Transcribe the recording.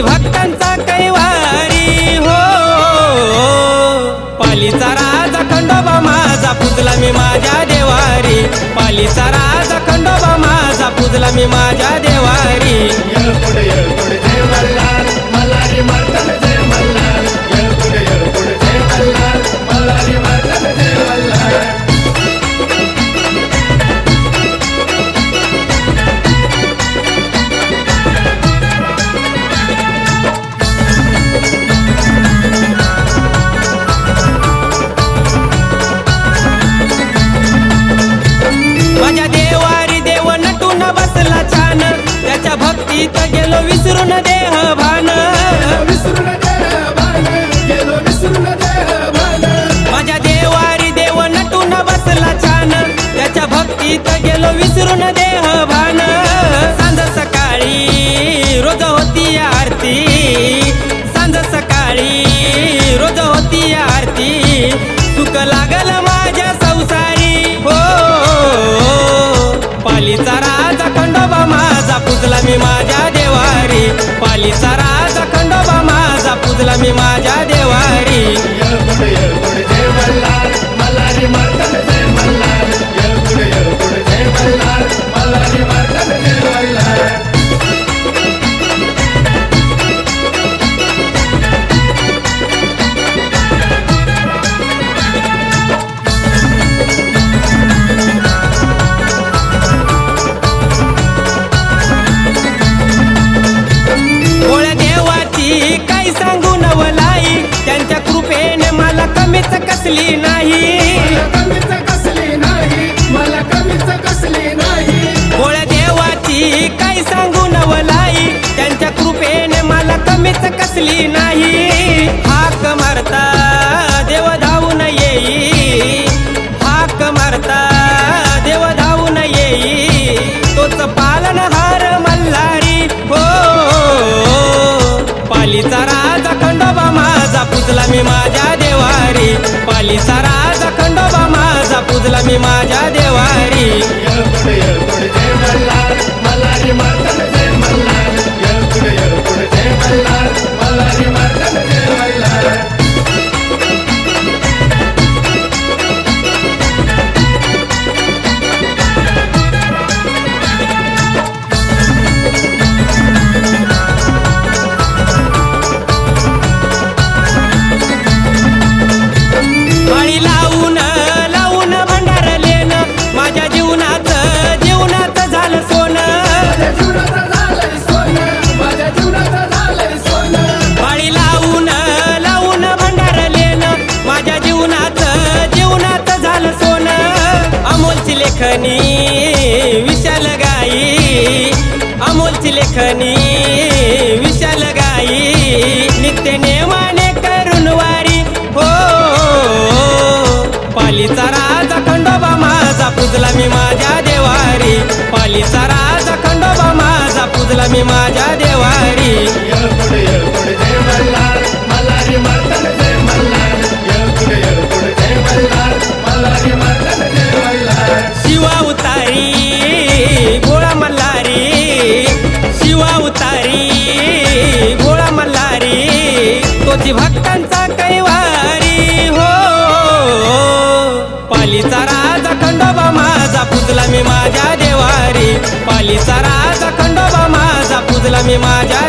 माझी भक्तांचा कैवारी. हो, हो, हो पालीचा राजा खंडोबा माझा पुतला मी माझ्या देवारी. पालीचा राजा ఈత ಗೆಲುವಿಸಿರು ದೇಹ कमीच कसली नाही. कमीच कसली नाही मला कमीच कसली नाही गोळ देवाची काय सांगू नवलाई. त्यांच्या कृपेने मला कमीच कसली नाही. मल्हारी मला लेखनी विशाल गाई अमोलची लेखनी विशाल गाई नित्य नेमाने करून वारी. हो पालीचा राजा खंडोबा माझा पुजला मी माझ्या देवारी. पालीचा राजा खंडोबा माझा पुजला मी माझ्या देवारी. माझी भक्तांचा कैवारी हो. पालीचा राजा खंडोबा माझा पुजला मी माझ्या देवारी. पालीचा राजा खंडोबा माझा पुजला मी माझ्या